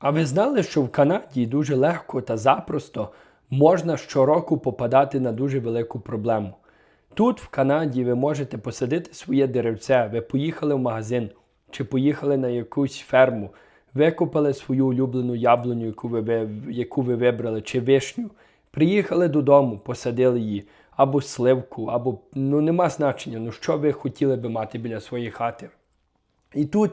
А ви знали, що в Канаді дуже легко та запросто можна щороку попадати на дуже велику проблему? Тут, в Канаді, ви можете посадити своє деревце, ви поїхали в магазин чи поїхали на якусь ферму, викопали свою улюблену яблуню, яку ви- яку ви вибрали, чи вишню, приїхали додому, посадили її, або сливку, або ну нема значення, ну що ви хотіли би мати біля своєї хати. І тут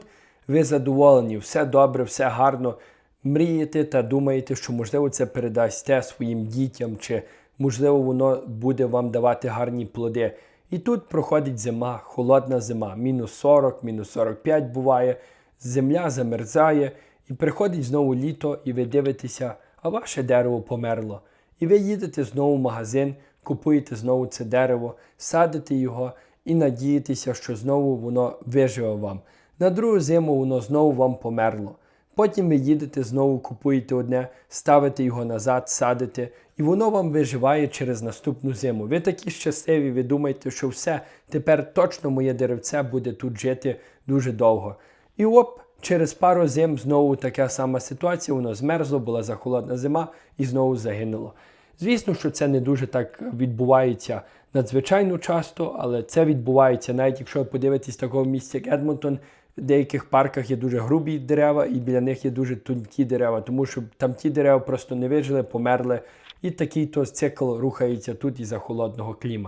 ви задоволені, все добре, все гарно. Мрієте та думаєте, що можливо це передасте своїм дітям, чи можливо воно буде вам давати гарні плоди. І тут проходить зима, холодна зима, мінус 40, мінус 45 буває, земля замерзає, і приходить знову літо, і ви дивитеся, а ваше дерево померло. І ви їдете знову в магазин, купуєте знову це дерево, садите його і надієтеся, що знову воно виживе вам. На другу зиму воно знову вам померло. Потім ви їдете знову купуєте одне, ставите його назад, садите, і воно вам виживає через наступну зиму. Ви такі щасливі, ви думаєте, що все, тепер точно моє деревце буде тут жити дуже довго. І оп, через пару зим знову така сама ситуація, воно змерзло, була захолодна зима і знову загинуло. Звісно, що це не дуже так відбувається надзвичайно часто, але це відбувається навіть якщо ви подивитесь такого місця, як Едмонтон, в деяких парках є дуже грубі дерева, і біля них є дуже тонкі дерева, тому що там ті дерева просто не вижили, померли, і такий то цикл рухається тут із-за холодного клімату.